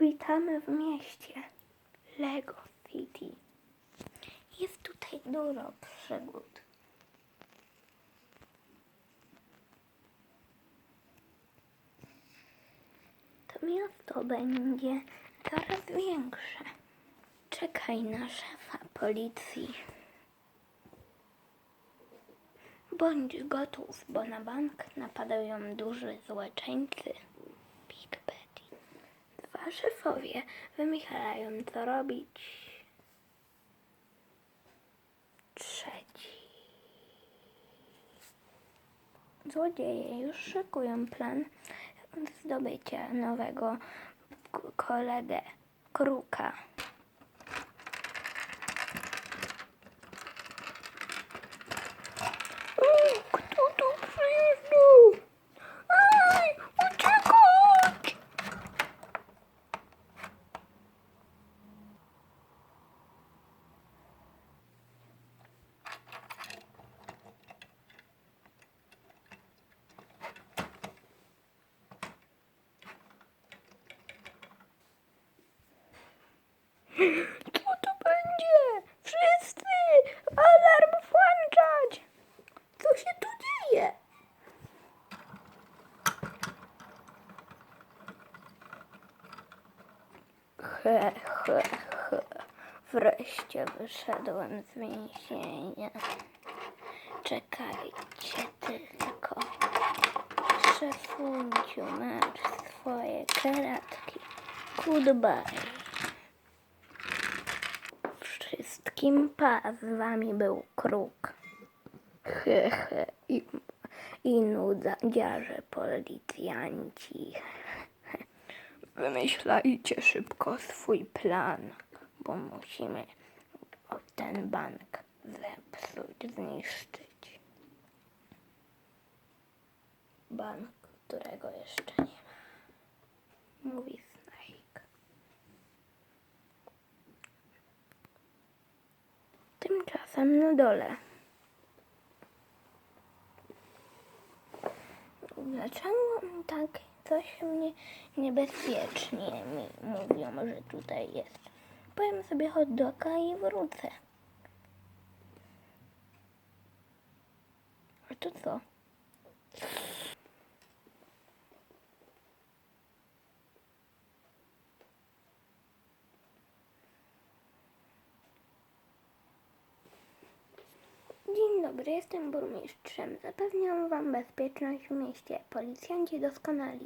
Witamy w mieście Lego City. Jest tutaj dużo przygód. To miasto będzie coraz większe. Czekaj na szefa policji. Bądź gotów, bo na bank napadają duży złoczyńcy. Szefowie wymyślają, co robić. Trzeci. Złodzieje już szykują plan zdobycia nowego kolegę Kruka. Co tu będzie? Wszyscy! Alarm włączać! Co się tu dzieje? He, he, he. Wreszcie wyszedłem z więzienia. Czekajcie tylko. Szefunciu, masz swoje karatki. Goodbye. Wszystkim pa, z wami był kruk. He, he. I, i nudziarze policjanci. Wymyślajcie szybko swój plan, bo musimy ten bank zepsuć, zniszczyć. Bank, którego jeszcze nie ma. Mówi Tymczasem na dole. Dlaczego tak coś mnie niebezpiecznie mi mówią, że tutaj jest? Powiem sobie hot doga i wrócę. A to co? Dobry, jestem burmistrzem. Zapewniam Wam bezpieczność w mieście. Policjanci doskonali.